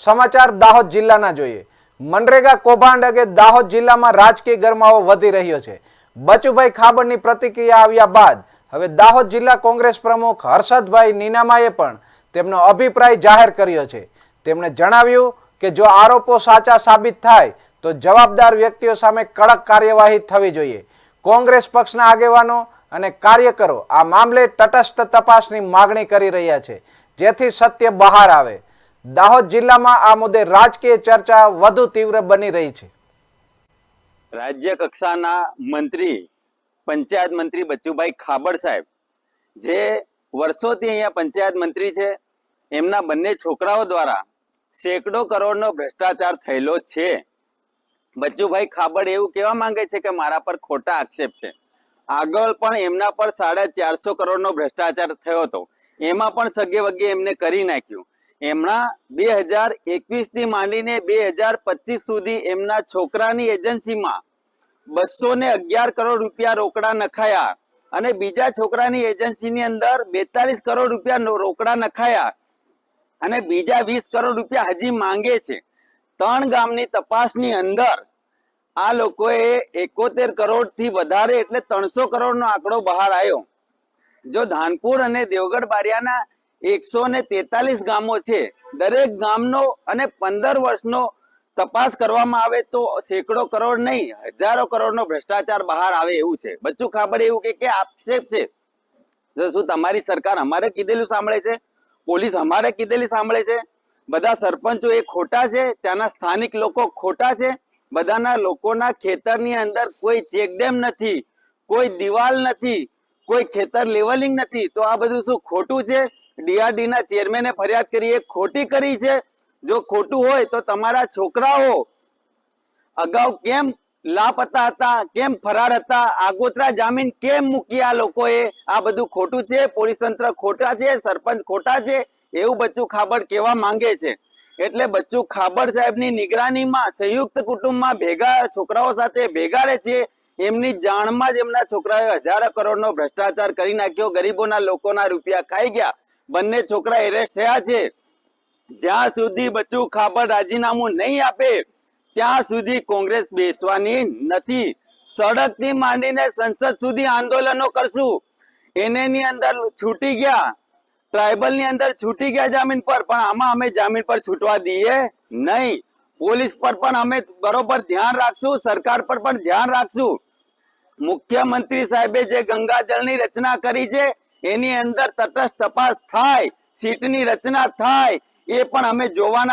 સમાચાર દાહોદ જિલ્લાના જોઈએ. મનરેગા કૌભાંડ અંગે દાહોદ જિલ્લામાં રાજકીય ગરમાવો વધી રહ્યો છે. બચુભાઈ ખાબડની પ્રતિક્રિયા આવ્યા બાદ હવે દાહોદ જિલ્લા કોંગ્રેસ પ્રમુખ હર્ષદભાઈ નીનામાએ પણ તેમનો અભિપ્રાય જાહેર કર્યો છે. તેમણે જણાવ્યું કે જો આરોપો સાચા સાબિત થાય, તો જવાબદાર વ્યક્તિઓ સામે કડક કાર્યવાહી થવી જોઈએ. કોંગ્રેસ પક્ષના આગેવાનો અને કાર્યકરો આ મામલે તટસ્થ તપાસની માગણી કરી રહ્યા છે, જેથી સત્ય બહાર આવે. દાહોદ જિલ્લામાં આ મુદ્દે રાજકીય ચર્ચા વધુ તીવ્ર બની રહી છે. રાજ્ય કક્ષાના મંત્રી, પંચાયત મંત્રી બચુભાઈ ખાબડ સાહેબ, જે વર્ષોથી અહીંયા પંચાયત મંત્રી છે, એમના બંને છોકરાઓ દ્વારા સેંકડો કરોડનો ભ્રષ્ટાચાર થયેલો છે. બચ્ચુભાઈ ખાબડ એવું કહેવા માંગે છે કે મારા પર ખોટા આક્ષેપ છે. આગળ પણ એમના પર સાડા ચારસો કરોડનો ભ્રષ્ટાચાર થયો હતો. એમાં પણ સગે વગે એમને કરી નાખ્યું. એમના બે હજાર એકવીસથી માંડીને બે હજાર પચીસ સુધી એમના છોકરાની એજન્સીમાં બસો ને અગિયાર કરોડ રૂપિયા રોકડા નખાયા અને બીજા છોકરાની એજન્સીની અંદર બેતાલીસ કરોડ રૂપિયા રોકડા નખાયા અને બીજા વીસ કરોડ રૂપિયા હજી માંગે છે. ત્રણ ગામની તપાસની અંદર આ લોકોએ એકોતેર કરોડથી વધારે એટલે ત્રણસો કરોડનો આંકડો બહાર આવ્યો. જો ધાનપુર અને દેવગઢ બારિયાના એકસો ને તેતાલીસ ગામો છે. દરેક ગામનો અને પંદર વર્ષનો તપાસ કરવામાં આવે તો સેંકડો કરોડ નહીં, હજારો કરોડનો ભ્રષ્ટાચાર બહાર આવે એવું છે. બચ્ચું ખાબર એવું કે આક્ષેપ છે. શું તમારી સરકાર અમારે કીધેલું સાંભળે છે? પોલીસ અમારે કીધેલી સાંભળે છે? બધા સરપંચો એ ખોટા છે? ત્યાંના સ્થાનિક લોકો ખોટા છે? બધાના લોકોના ખેતરની અંદર કોઈ ચેકડેમ નથી, કોઈ દિવાલ નથી, કોઈ ખેતર લેવલિંગ નથી. તો આ બધું શું ખોટું છે? ડીઆરડી ના ચેરમેને ફરિયાદ કરી એ ખોટી કરી છે. જો ખોટું હોય તો તમારા છોકરાઓ અગાઉ કેમ લાપતા હતા, કેમ ફરાર હતા, આગોતરા જામીન કેમ મૂકી આ લોકોએ? આ બધું ખોટું છે, પોલીસ તંત્ર ખોટા છે, સરપંચ ખોટા છે, એવું બચ્ચું ખાબડ કેવા માંગે છે. એટલે બચ્ચું ખાબડ સાહેબની નિગરાનીમાં સંયુક્ત કુટુંબમાં ભેગા છોકરાઓ સાથે ભેગા રહે છે. એમની જાણમાં જ એમના છોકરાઓએ હજારો કરોડનો ભ્રષ્ટાચાર કરી નાખ્યો, ગરીબોના લોકોના રૂપિયા ખાઈ ગયા. બંને છોકરા એરેસ્ટ થયા છે. જ્યાં સુધી બચ્ચું ખાબર રાજીનામું નહીં આપે, ત્યાં સુધી કોંગ્રેસ બેસવાની નથી. સડકથી માંડીને સંસદ સુધી આંદોલનો કરશું. એનેની અંદર છૂટી ગયા. ટ્રાઇબલની અંદર છૂટી ગયા જામીન પર, પણ આમાં અમે જામીન પર છૂટવા દઈએ નહીં. પોલીસ પર પણ અમે બરોબર ધ્યાન રાખશું, સરકાર પર પણ ધ્યાન રાખશું. મુખ્યમંત્રી સાહેબે જે ગંગાજળની રચના કરી છે એની અંદર તટસ્થ તપાસ થાય સીટની રચના થાય એ પણ અમે જોવાના